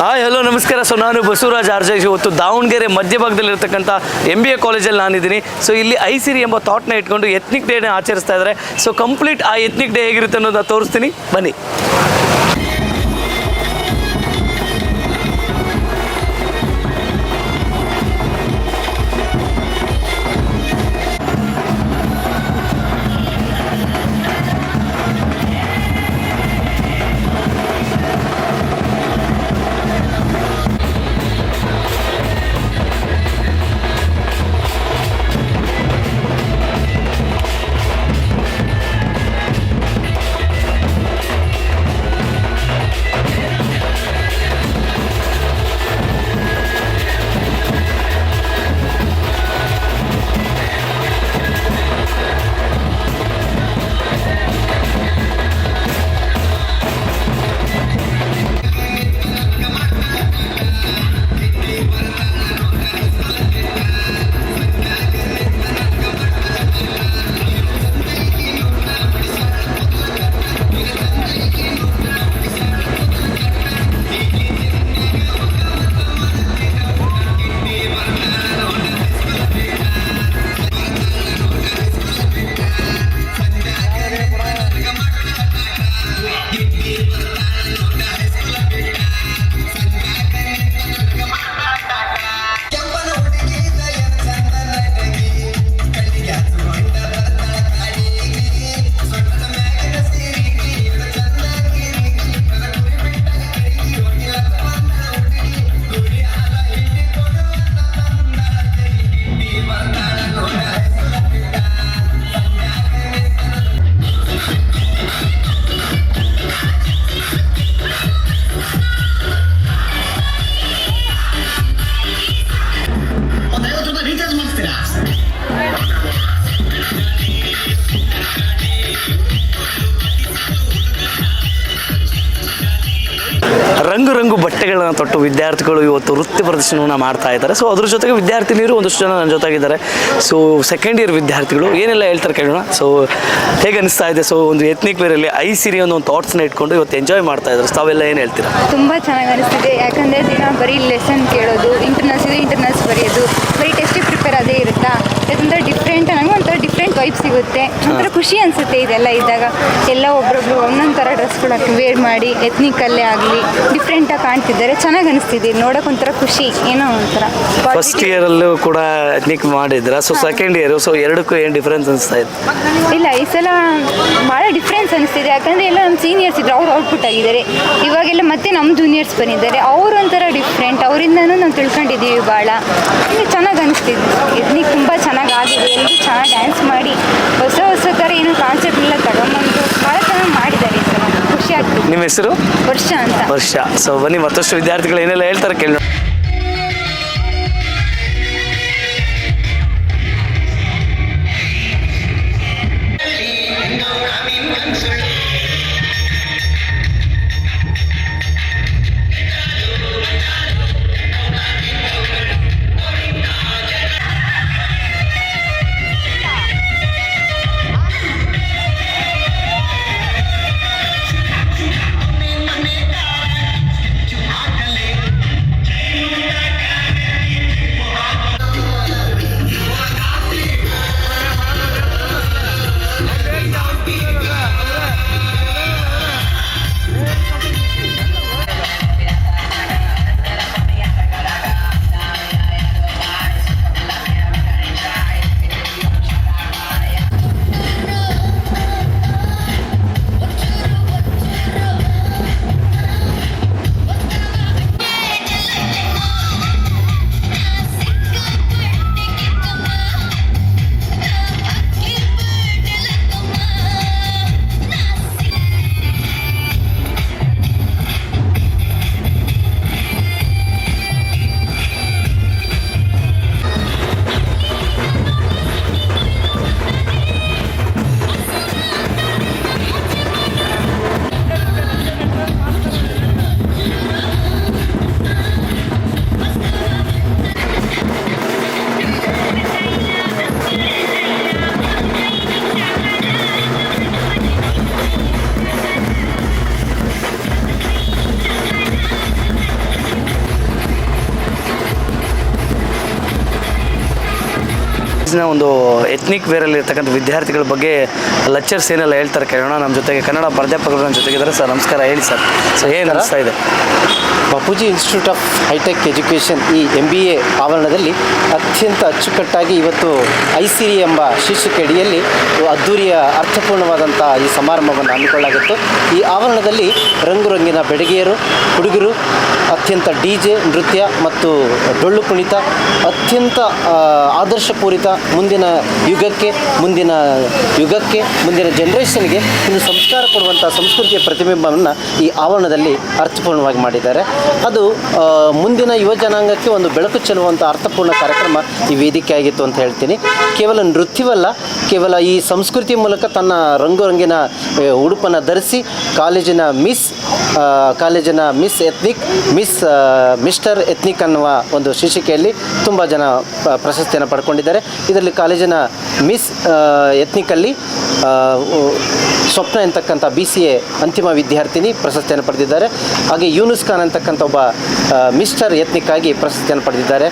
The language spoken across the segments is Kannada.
ಹಾಯ್ ಹಲೋ ನಮಸ್ಕಾರ. ಸೊ ನಾನು ಬಸವರಾಜ್ ಆರ್ಜಿ. ಇವತ್ತು ದಾವಣಗೆರೆ ಮಧ್ಯಭಾಗದಲ್ಲಿರ್ತಕ್ಕಂಥ ಎಂ ಬಿ ಎ ಕಾಲೇಜಲ್ಲಿ ನಾನಿದ್ದೀನಿ. ಸೊ ಇಲ್ಲಿ ಐಸಿರಿ ಎಂಬ ಥಾಟ್ನ ಇಟ್ಕೊಂಡು ಎತ್ನಿಕ್ ಡೇನ ಆಚರಿಸ್ತಾ ಇದ್ದಾರೆ ಸೊ ಕಂಪ್ಲೀಟ್ ಆ ಎತ್ನಿಕ್ ಡೇ ಹೇಗಿರುತ್ತೆ ಅನ್ನೋದನ್ನ ತೋರಿಸ್ತೀನಿ. ಬನ್ನಿ. ತೊಟ್ಟು ವಿದ್ಯಾರ್ಥಿಗಳು ಇವತ್ತು ವೃತ್ತಿ ಪ್ರದರ್ಶನವನ್ನು ಮಾಡ್ತಾ ಇದ್ದಾರೆ. ಸೊ ಅದ್ರ ಜೊತೆಗೆ ವಿದ್ಯಾರ್ಥಿನಿಯರು ಒಂದಷ್ಟು ಜನ ನನ್ನ ಜೊತೆಗಿದ್ದಾರೆ. ಸೊ ಸೆಕೆಂಡ್ ಇಯರ್ ವಿದ್ಯಾರ್ಥಿಗಳು, ಏನೆಲ್ಲ ಹೇಳ್ತಾರೆ ಕೇಳೋಣ? ಸೊ ಹೇಗೆ ಅನಿಸ್ತಾ ಇದೆ? ಸೊ ಒಂದು ಎತ್ನಿಕ್ ವೇರಲ್ಲಿ ಐ ಸಿರಿ ಒಂದು ಥಾಟ್ಸ್ನ ಇಟ್ಕೊಂಡು ಇವತ್ತು ಎಂಜಾಯ್ ಮಾಡ್ತಾ ಇದ್ದಾರೆ. ತಾವೆಲ್ಲ ಏನು ಹೇಳ್ತೀರಾ? ತುಂಬ ಚೆನ್ನಾಗಿ ಅನಿಸ್ತಿದೆ. ಯಾಕಂದರೆ ದಿನ ಬರೀ ಲೆಸನ್ ಕೇಳೋದು ಇಂಟರ್ನಲ್ಸ್ ಇದೆ ಇಂಟರ್ನಲ್ಸ್ ಬರೆಯೋದು, ಬರೀ ಟೆಸ್ಟಿಗೆ ಪ್ರಿಪೇರ್ ಅದೇ ಇರುತ್ತಾ? ಯಾಕಂದರೆ ಡಿಫ್ರೆಂಟ್ ನನಗೆ ಒಂಥರ ಡಿಫ್ರೆಂಟ್ ವೈಬ್ ಸಿಗುತ್ತೆ. ಒಂಥರ ಖುಷಿ ಅನಿಸುತ್ತೆ ಇದೆಲ್ಲ ಇದ್ದಾಗ. ಎಲ್ಲ ಒಬ್ರೊಬ್ರು ಒಂದೊಂದು ಥರ ಡ್ರೆಸ್ಗಳು ಹಾಕಿ ವೇರ್ ಮಾಡಿ ಎತ್ನಿಕಲ್ಲೇ ಆಗಲಿ ಡಿಫ್ರೆಂಟಾಗಿ ಕಾಣ್ತಿದ್ದಾರೆ. ಚೆನ್ನಾಗಿ ಅನಿಸ್ತಿದೆ. ನೋಡೋಕೆ ಒಂಥರ ಖುಷಿ. ಏನೋ ಒಂಥರ. ಫಸ್ಟ್ ಇಯರಲ್ಲೂ ಕೂಡ ಎತ್ನಿಕ್ ಮಾಡಿದ್ರ. ಸೊ ಸೆಕೆಂಡ್ ಇಯರ್ ಸೊ ಎರಡಕ್ಕೂ ಏನು ಡಿಫ್ರೆನ್ಸ್ ಅನಿಸ್ತಾ ಇತ್ತು? ಇಲ್ಲ ಈ ಸಲ ಭಾಳ ಡಿಫ್ರೆನ್ಸ್ ಅನಿಸ್ತಿದೆ. ಯಾಕಂದರೆ ಎಲ್ಲ ನಮ್ಮ ಸೀನಿಯರ್ಸ್ ಇದ್ರು ಅವ್ರು ಔಟ್ಪುಟ್ ಆಗಿದ್ದಾರೆ. ಇವಾಗೆಲ್ಲ ಮತ್ತೆ ನಮ್ಮ ಜೂನಿಯರ್ಸ್ ಬಂದಿದ್ದಾರೆ. ಅವರು ಒಂಥರ ಡಿಫ್ರೆಂಟ್ ಅವರಿಂದನೂ ನಾವು ತಿಳ್ಕೊಂಡಿದ್ದೀವಿ ಭಾಳ ಚೆನ್ನಾಗಿ ಅನಿಸ್ತಿದೆ. ಎತ್ನಿಕ್ ತುಂಬ ಚೆನ್ನಾಗಿ ಆಗಿದೆ. ಎಲ್ಲರೂ ಚೆನ್ನಾಗಿ ಡ್ಯಾನ್ಸ್ ಮಾಡಿ ಹೊಸ ಹೊಸ ಥರ ಏನು ಕಾನ್ಸೆಪ್ಟ್ ಎಲ್ಲ ತಗೊಂಬಂದು ಭಾಳ ಚೆನ್ನಾಗಿ ಮಾಡಿದ್ದಾರೆ ಸಲ. ಖುಷಿ ಆಗ್ತದೆ. ನಿಮ್ಮ ಹೆಸರು? ವರ್ಷ ಅಂತ. ವರ್ಷ. ಸೊ ಬನ್ನಿ ಮತ್ತಷ್ಟು ವಿದ್ಯಾರ್ಥಿಗಳು ಏನೆಲ್ಲ ಹೇಳ್ತಾರೆ ಕೇಳೋಣ ಕಾಲೇಜಿನ ಒಂದು ಎತ್ನಿಕ್ ವೇರಲ್ಲಿ ಇರ್ತಕ್ಕಂಥ ವಿದ್ಯಾರ್ಥಿಗಳ ಬಗ್ಗೆ ಲೆಕ್ಚರ್ಸ್ ಏನೆಲ್ಲ ಹೇಳ್ತಾರೆ ಕೇಳೋಣ. ನಮ್ಮ ಜೊತೆಗೆ ಕನ್ನಡ ಪ್ರಾಧ್ಯಾಪಕರು ನಮ್ಮ ಜೊತೆಗಿದ್ದಾರೆ. ಸರ್ ನಮಸ್ಕಾರ. ಹೇಳಿ ಸರ್. ಸೊ ಏನು ಅನಿಸ್ತಾ ಇದೆ? Bapuji institute of hi tech education ಈ ಎಂ ಬಿ ಎ ಆವರಣದಲ್ಲಿ ಅತ್ಯಂತ ಅಚ್ಚುಕಟ್ಟಾಗಿ ಇವತ್ತು ಐಸಿರಿ ಎಂಬ ಶೀರ್ಷಿಕೆಯಡಿಯಲ್ಲಿ ಅದ್ಧೂರಿಯ ಅರ್ಥಪೂರ್ಣವಾದಂಥ ಈ ಸಮಾರಂಭವನ್ನು ಹಮ್ಮಿಕೊಳ್ಳಲಾಗಿತ್ತು. ಈ ಆವರಣದಲ್ಲಿ ರಂಗು ರಂಗಿನ ಬೆಡಗಿಯರು ಹುಡುಗರು, ಅತ್ಯಂತ ಡಿ ಜೆ ನೃತ್ಯ ಮತ್ತು ಡೊಳ್ಳು ಕುಣಿತ, ಅತ್ಯಂತ ಆದರ್ಶಪೂರಿತ ಮುಂದಿನ ಯುಗಕ್ಕೆ ಮುಂದಿನ ಯುಗಕ್ಕೆ, ಮುಂದಿನ ಜನ್ರೇಷನ್ಗೆ ಇನ್ನು ಸಂಸ್ಕಾರ ಕೊಡುವಂಥ ಸಂಸ್ಕೃತಿಯ ಪ್ರತಿಬಿಂಬವನ್ನು ಈ ಆವರಣದಲ್ಲಿ ಅರ್ಥಪೂರ್ಣವಾಗಿ ಮಾಡಿದ್ದಾರೆ. ಅದು ಮುಂದಿನ ಯುವ ಜನಾಂಗಕ್ಕೆ ಒಂದು ಬೆಳಕು ಚೆಲ್ಲುವಂಥ ಅರ್ಥಪೂರ್ಣ ಕಾರ್ಯಕ್ರಮ ಈ ವೇದಿಕೆ ಆಗಿತ್ತು ಅಂತ ಹೇಳ್ತೀನಿ. ಕೇವಲ ನೃತ್ಯವಲ್ಲ, ಕೇವಲ ಈ ಸಂಸ್ಕೃತಿ ಮೂಲಕ ತನ್ನ ರಂಗುರಂಗಿನ ಉಡುಪನ್ನು ಧರಿಸಿ, ಕಾಲೇಜಿನ ಮಿಸ್ ಕಾಲೇಜಿನ miss ethnic miss mister ethnic ಅನ್ನುವ ಒಂದು ಶೀರ್ಷಿಕೆಯಲ್ಲಿ ತುಂಬ ಜನ ಪ್ರಶಸ್ತಿಯನ್ನು ಪಡ್ಕೊಂಡಿದ್ದಾರೆ. ಇದರಲ್ಲಿ ಕಾಲೇಜಿನ ಮಿಸ್ ಎತ್ನಿಕಲ್ಲಿ ಸ್ವಪ್ನ ಎಂತಕ್ಕಂಥ ಬಿ ಸಿ ಎ ಅಂತಿಮ ವಿದ್ಯಾರ್ಥಿನಿ ಪ್ರಶಸ್ತಿಯನ್ನು ಪಡೆದಿದ್ದಾರೆ. ಹಾಗೆ ಯೂನುಸ್ ಖಾನ್ ಅಂತಕ್ಕಂಥ ಒಬ್ಬ ಆ, ಮಿಸ್ಟರ್ ಯತ್ನಿಕ್ ಆಗಿ ಪ್ರಶಸ್ತಿಯನ್ನು ಪಡೆದಿದ್ದಾರೆ.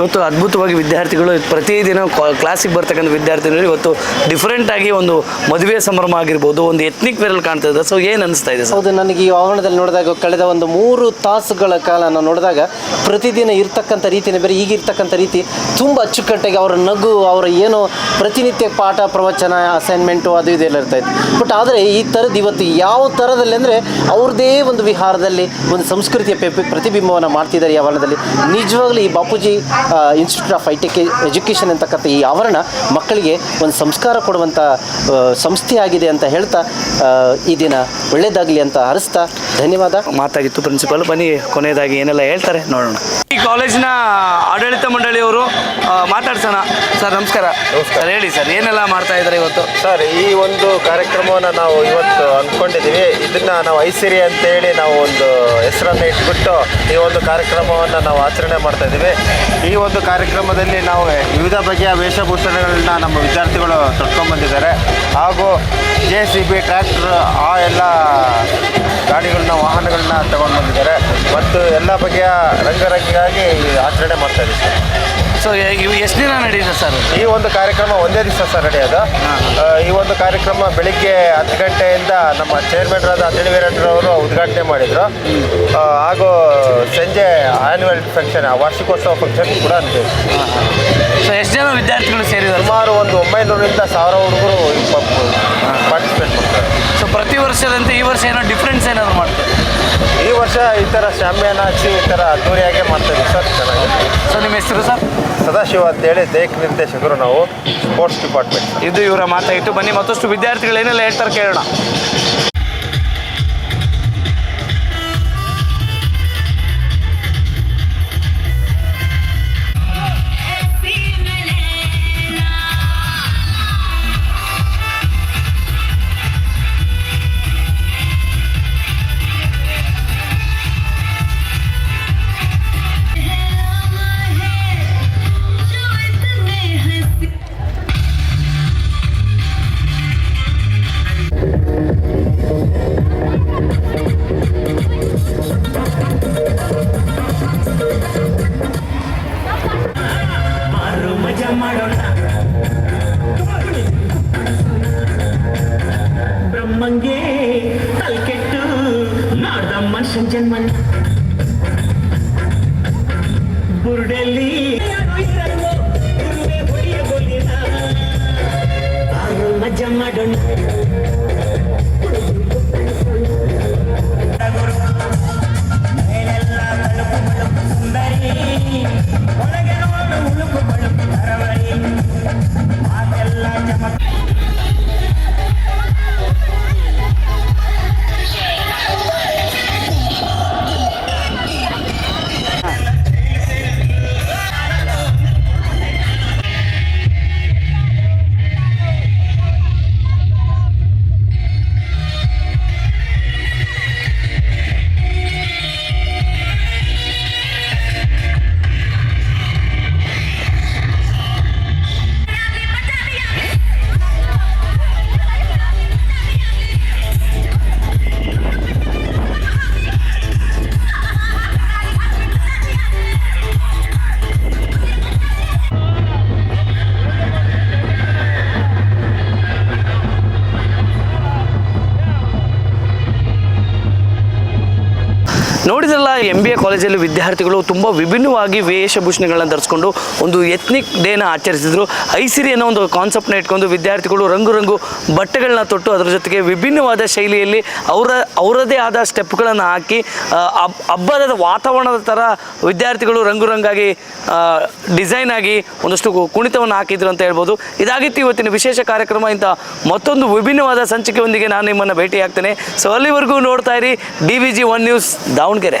ಇವತ್ತು ಅದ್ಭುತವಾಗಿ ವಿದ್ಯಾರ್ಥಿಗಳು ಪ್ರತಿದಿನ ಕ್ಲಾಸಿಗೆ ಬರ್ತಕ್ಕಂಥ ವಿದ್ಯಾರ್ಥಿಗಳು ಇವತ್ತು ಡಿಫ್ರೆಂಟ್ ಆಗಿ ಒಂದು ಮದುವೆ ಸಂಭ್ರಮ ಆಗಿರ್ಬೋದು, ಒಂದು ಎತ್ನಿಕ್ ವೇರಲ್ಲಿ ಕಾಣ್ತಾ ಇದೆ ಸೊ ಏನು ಅನಿಸ್ತಾ ಇದೆ ಹೌದು, ನನಗೆ ಈ ಆವರಣದಲ್ಲಿ ನೋಡಿದಾಗ ಕಳೆದ ಒಂದು ಮೂರು ತಾಸುಗಳ ಕಾಲ ನಾನು ನೋಡಿದಾಗ ಪ್ರತಿದಿನ ಇರ್ತಕ್ಕಂಥ ರೀತಿನೇ ಬೇರೆ, ಈಗ ಇರ್ತಕ್ಕಂಥ ರೀತಿ ತುಂಬ ಅಚ್ಚುಕಟ್ಟಾಗಿ ಅವರ ನಗು, ಅವರ ಏನು ಪ್ರತಿನಿತ್ಯ ಪಾಠ, ಪ್ರವಚನ ಅಸೈನ್ಮೆಂಟು ಅದು ಇದೆಲ್ಲ ಇರ್ತಾ ಇತ್ತು. ಬಟ್ ಆದರೆ ಈ ಥರದ್ದು ಇವತ್ತು ಯಾವ ಥರದಲ್ಲಿ ಅಂದರೆ ಅವ್ರದ್ದೇ ಒಂದು ವಿಹಾರದಲ್ಲಿ ಒಂದು ಸಂಸ್ಕೃತಿಯ ಪ್ರತಿಬಿಂಬವನ್ನು ಮಾಡ್ತಿದ್ದಾರೆ ಈ ಆವರಣದಲ್ಲಿ. ನಿಜವಾಗ್ಲೂ ಈ Bapuji institute of hi tech education ಅಂತಕ್ಕಂಥ ಈ ಆವರಣ ಮಕ್ಕಳಿಗೆ ಒಂದು ಸಂಸ್ಕಾರ ಕೊಡುವಂಥ ಸಂಸ್ಥೆಯಾಗಿದೆ ಸಂಸ್ಥೆ ಆಗಿದೆ ಅಂತ ಹೇಳ್ತಾ ಈ ದಿನ ಒಳ್ಳೆಯದಾಗಲಿ ಅಂತ ಹರಿಸ್ತಾ ಧನ್ಯವಾದ. ಮಾತಾಗಿತ್ತು ಪ್ರಿನ್ಸಿಪಲ್ ಬನ್ನಿ ಕೊನೆಯದಾಗಿ ಏನೆಲ್ಲ ಹೇಳ್ತಾರೆ ನೋಡೋಣ. ಈ ಕಾಲೇಜಿನ ಆಡಳಿತ ಮಂಡಳಿಯವರು ಮಾತಾಡ್ಸೋಣ. ಸರ್ ನಮಸ್ಕಾರ. ಸರ್ ಹೇಳಿ ಸರ್ ಏನೆಲ್ಲ ಮಾಡ್ತಾ ಇದ್ದಾರೆ ಇವತ್ತು? ಸರ್ ಈ ಒಂದು ಕಾರ್ಯಕ್ರಮವನ್ನು ನಾವು ಇವತ್ತು ಅಂದ್ಕೊಂಡಿದ್ದೀವಿ ಇದನ್ನು ನಾವು ಐಸಿರಿ ಅಂತೇಳಿ ನಾವು ಒಂದು ಹೆಸರನ್ನು ಇಟ್ಬಿಟ್ಟು ಈ ಒಂದು ಕಾರ್ಯಕ್ರಮವನ್ನು ನಾವು ಆಚರಣೆ ಮಾಡ್ತಾ ಇದ್ದೀವಿ. ಈ ಒಂದು ಕಾರ್ಯಕ್ರಮದಲ್ಲಿ ನಾವು ವಿವಿಧ ಬಗೆಯ ವೇಷಭೂಷಣಗಳನ್ನ ನಮ್ಮ ವಿದ್ಯಾರ್ಥಿಗಳು ತೊಟ್ಕೊಂಡ್ಬಂದಿದ್ದಾರೆ ಹಾಗೂ ಜೆ ಸಿ ಬಿ ಟ್ರ್ಯಾಕ್ಟರ್, ಆ ಎಲ್ಲ ಗಾಡಿಗಳನ್ನ, ವಾಹನಗಳನ್ನ ತಗೊಂಡು ಬಂದಿದ್ದಾರೆ. ಮತ್ತು ಎಲ್ಲ ಬಗೆಯ ರಂಗರಂಗಾಗಿ ಆಚರಣೆ ಮಾಡ್ತಾ ಇದ್ದೀವಿ. ಸೊ ಇವು ಎಷ್ಟು ದಿನ ನಡೆಯುತ್ತೆ ಸರ್? ಈ ಒಂದು ಕಾರ್ಯಕ್ರಮ ಒಂದೇ ದಿವಸ ಸರ್ ನಡೆಯೋದು. ಈ ಒಂದು ಕಾರ್ಯಕ್ರಮ ಬೆಳಿಗ್ಗೆ ಹತ್ತು ಗಂಟೆಯಿಂದ ನಮ್ಮ ಚೇರ್ಮನ್ರಾದ ಅತಳಿ ವೀರಣ್ಣರವರು ಉದ್ಘಾಟನೆ ಮಾಡಿದರು. ಹಾಗೂ ಸಂಜೆ ಆ್ಯನ್ಯುವಲ್ ಫಂಕ್ಷನ್ ವಾರ್ಷಿಕೋತ್ಸವ ಫಂಕ್ಷನ್ ಕೂಡ ನಡೆಯುತ್ತೆ ಸೊ ಎಷ್ಟು ಜನ ವಿದ್ಯಾರ್ಥಿಗಳು ಸೇರಿದ್ದಾರೆ ಸುಮಾರು ಒಂದು ಒಂಬೈನೂರಿಂದ ಸಾವಿರ ಹುಡುಗರು ಪಾರ್ಟಿಸಿಪೇಟ್ ಮಾಡ್ತಾರೆ. ಪ್ರತಿ ವರ್ಷದಂತೆ ಈ ವರ್ಷ ಏನೋ ಡಿಫ್ರೆನ್ಸ್ ಏನಾದರೂ ಮಾಡ್ತಾರೆ? ಈ ವರ್ಷ ಈ ಥರ ಶಾಮಿಯಾನ ಹಚ್ಚಿ ಈ ಥರ ಅದ್ದೂರಿಯಾಗೆ ಮಾಡ್ತೀವಿ ಸರ್ ಚೆನ್ನಾಗಿ ಸೊ ನಿಮ್ಮ ಹೆಸರು ಸರ್? ಸದಾಶಿವ ಅಂತೇಳಿ ದೇಕ್ ನಿರ್ದೇಶಕರು ನಾವು ಸ್ಪೋರ್ಟ್ಸ್ ಡಿಪಾರ್ಟ್ಮೆಂಟ್ ಇದು ಇವರ ಮಾತಾಗಿತ್ತು ಬನ್ನಿ ಮತ್ತಷ್ಟು ವಿದ್ಯಾರ್ಥಿಗಳು ಏನೆಲ್ಲ ಹೇಳ್ತಾರೆ ಕೇಳೋಣ. ನೋಡಿದ್ರಲ್ಲ ಎಂ ಬಿ ಎ ಕಾಲೇಜಲ್ಲಿ ವಿದ್ಯಾರ್ಥಿಗಳು ತುಂಬ ವಿಭಿನ್ನವಾಗಿ ವೇಷಭೂಷಣಗಳನ್ನ ಧರಿಸ್ಕೊಂಡು ಒಂದು ಎತ್ನಿಕ್ ಡೇನ ಆಚರಿಸಿದ್ರು. ಐಸಿರಿ ಅನ್ನೋ ಒಂದು ಕಾನ್ಸೆಪ್ಟ್ನ ಇಟ್ಕೊಂಡು ವಿದ್ಯಾರ್ಥಿಗಳು ರಂಗು ರಂಗು ಬಟ್ಟೆಗಳನ್ನ ತೊಟ್ಟು ಅದರ ಜೊತೆಗೆ ವಿಭಿನ್ನವಾದ ಶೈಲಿಯಲ್ಲಿ ಅವರ, ಅವರದೇ ಆದ ಸ್ಟೆಪ್ಗಳನ್ನು ಹಾಕಿ ಹಬ್ಬದ ವಾತಾವರಣದ ಥರ ವಿದ್ಯಾರ್ಥಿಗಳು ರಂಗು ರಂಗಾಗಿ ಡಿಸೈನ್ ಆಗಿ ಒಂದಷ್ಟು ಕುಣಿತವನ್ನು ಹಾಕಿದ್ರು ಅಂತ ಹೇಳ್ಬೋದು. ಇದಾಗಿತ್ತು ಇವತ್ತಿನ ವಿಶೇಷ ಕಾರ್ಯಕ್ರಮ. ಇಂಥ ಮತ್ತೊಂದು ವಿಭಿನ್ನವಾದ ಸಂಚಿಕೆಯೊಂದಿಗೆ ನಾನು ನಿಮ್ಮನ್ನು ಭೇಟಿ ಆಗ್ತೇನೆ ಸೊ ಅಲ್ಲಿವರೆಗೂ ನೋಡ್ತಾ ಇರಿ D V G one news Davanagere.